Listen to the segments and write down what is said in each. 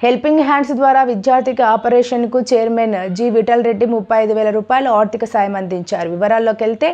Helping hands ద్వారా విద్యార్థికి ఆపరేషన్కు చైర్మన్ జి విఠల్ రెడ్డి ముప్పై ఐదు వేల రూపాయలు ఆర్థిక సాయం అందించారు. వివరాల్లోకి వెళ్తే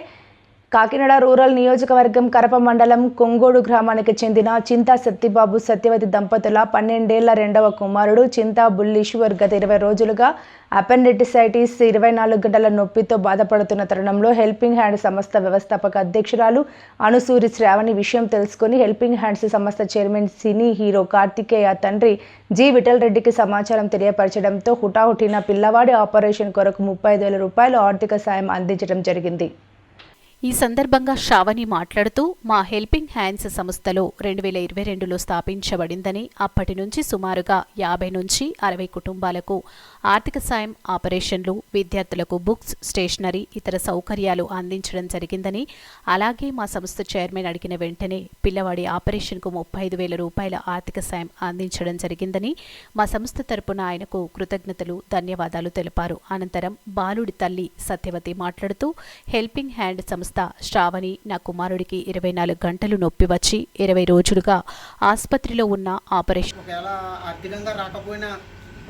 కాకినాడ రూరల్ నియోజకవర్గం కరప మండలం కొంగోడు గ్రామానికి చెందిన చింతా సత్యబాబు సత్యవతి దంపతుల పన్నెండేళ్ళ రెండవ కుమారుడు చింతా బుల్లీశ్వర్ గత ఇరవై రోజులుగా అపెండిటిసైటిస్ ఇరవై నాలుగు గంటల నొప్పితో బాధపడుతున్న తరుణంలో హెల్పింగ్ హ్యాండ్ సంస్థ వ్యవస్థాపక అధ్యక్షురాలు అనుసూరి శ్రావణి విషయం తెలుసుకుని హెల్పింగ్ హ్యాండ్స్ సంస్థ చైర్మన్ సినీ హీరో కార్తికేయ తండ్రి జి విఠల్ రెడ్డికి సమాచారం తెలియపరచడంతో హుటాహుటిన పిల్లవాడి ఆపరేషన్ కొరకు ముప్పై ఐదు వేల రూపాయలు ఆర్థిక సాయం అందించడం జరిగింది. ఈ సందర్భంగా శ్రావణి మాట్లాడుతూ మా హెల్పింగ్ హ్యాండ్స్ సంస్థలో రెండు వేల ఇరవై రెండులో స్థాపించబడిందని అప్పటి నుంచి సుమారుగా యాభై నుంచి అరవై కుటుంబాలకు ఆర్థిక సాయం ఆపరేషన్లు విద్యార్థులకు బుక్స్ స్టేషనరీ ఇతర సౌకర్యాలు అందించడం జరిగిందని అలాగే మా సంస్థ చైర్మన్ అడిగిన వెంటనే పిల్లవాడి ఆపరేషన్కు ముప్పై ఐదు వేల రూపాయల ఆర్థిక సాయం అందించడం జరిగిందని మా సంస్థ తరపున ఆయనకు కృతజ్ఞతలు ధన్యవాదాలు తెలిపారు. అనంతరం బాలుడి తల్లి సత్యవతి మాట్లాడుతూ హెల్పింగ్ హ్యాండ్ సంస్థ శ్రావణి నా కుమారుడికి ఇరవై నాలుగు గంటలు నొప్పి వచ్చి ఇరవై రోజులుగా ఆసుపత్రిలో ఉన్న ఆపరేషన్ ఒకవేళ ఆర్థికంగా రాకపోయినా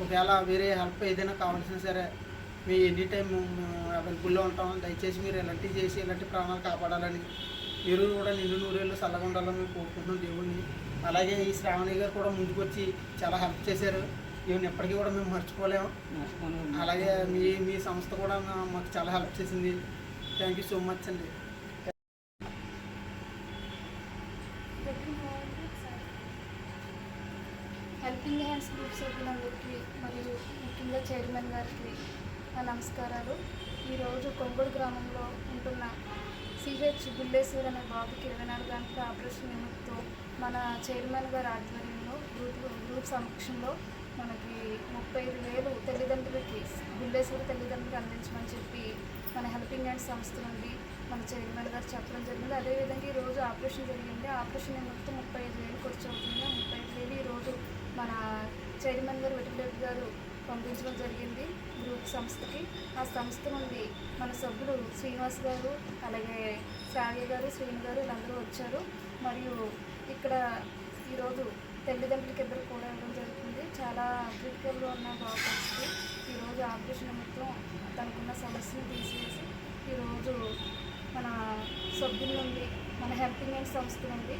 ఒకవేళ వేరే హెల్ప్ ఏదైనా కావాల్సిన సరే మీ ఎనీ టైం అవైలబుల్లో ఉంటాం. దయచేసి మీరు ఇలాంటివి చేసి ఇలాంటి ప్రాణాలు కాపాడాలని మీరు కూడా నిండు నూరేళ్ళు చల్లగా ఉండాలని మేము కోరుకుంటున్నాం దేవుణ్ణి. అలాగే ఈ శ్రావణి గారు కూడా ముందుకు వచ్చి చాలా హెల్ప్ చేశారు. ఈవెన్ ఎప్పటికీ కూడా మేము మర్చిపోలేము అలాగే మీ మీ సంస్థ కూడా మాకు చాలా హెల్ప్ చేసింది. థ్యాంక్ యూ సో మచ్ అండి హెల్పింగ్ హ్యాండ్స్ గ్రూప్ సభ్యులందరికీ మరియు ముఖ్యంగా చైర్మన్ గారికి నా నమస్కారాలు. ఈరోజు కొంగోడు గ్రామంలో ఉంటున్న సిహెచ్ బుల్లేశ్వర్ అనే బాబుకి ఇరవై నాలుగు గంటల ఆపరేషన్ నిమిత్తం మన చైర్మన్ గారి ఆధ్వర్యంలో గ్రూప్ గ్రూప్ సమక్షంలో మనకి ముప్పై ఐదు వేలు తల్లిదండ్రులకి బుల్లేశ్వరి తల్లిదండ్రులకు అందించమని చెప్పి మన హెల్పింగ్ హ్యాండ్స్ సంస్థ నుండి మన చైర్మన్ గారు చెప్పడం జరిగింది. అదేవిధంగా ఈ రోజు ఆపరేషన్ జరిగింది. ఆపరేషన్ మొత్తం ముప్పై ఐదు వేలు ఖర్చు అవుతుంది. ముప్పై ఐదు వేలు ఈరోజు మన చైర్మన్ గారు వెటిరెడ్డి గారు పంపించడం జరిగింది గ్రూప్ సంస్థకి. ఆ సంస్థ నుండి మన సభ్యులు శ్రీనివాస్ గారు అలాగే శ్రావ్య గారు శ్రీను గారు వీళ్ళందరూ వచ్చారు. మరియు ఇక్కడ ఈరోజు తల్లిదండ్రులకి ఇద్దరు కూడా ఇవ్వడం జరుగుతుంది. చాలా క్రిటికల్గా ఉన్న బాబుకి ఈరోజు ఆపరేషన్ నిమిత్తం తనకున్న సమస్యను తీసివేసి ఈరోజు మన సభ్యుల నుండి మన హెల్పింగ్ అండ్ సంస్థ నుండి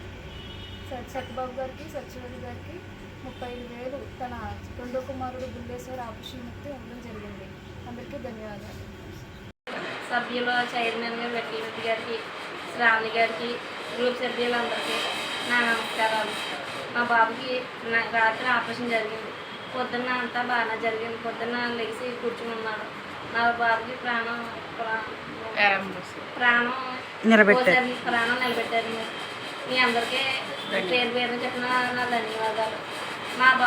సత్యబాబు గారికి సత్యవతి గారికి ముప్పై ఐదు వేలు తన రెండో కుమారుడు బుల్లేశ్వర్ ఆపరేషన్ ముక్తి ఇవ్వడం జరిగింది. అందరికీ ధన్యవాదాలు. సభ్యులు చైర్మన్ గారు వెట్టిరెడ్డి గారికి శ్రావణి గారికి గ్రూప్ సభ్యులందరికీ నా నమస్కారాలు. మా బాబుకి నా- రాత్రి ఆపరేషన్ జరిగింది. పొద్దున్న అంతా బాగానే జరిగింది. పొద్దున్న లేచి కూర్చుని ఉన్నాడు నా బాబుకి ప్రాణం ప్రా- ప్రాణం నిలబెట్టారు. ప్రాణం నిలబెట్టారు. మీ అందరికీ పేరు పేరు చెప్పిన నా ధన్యవాదాలు. మా బాబు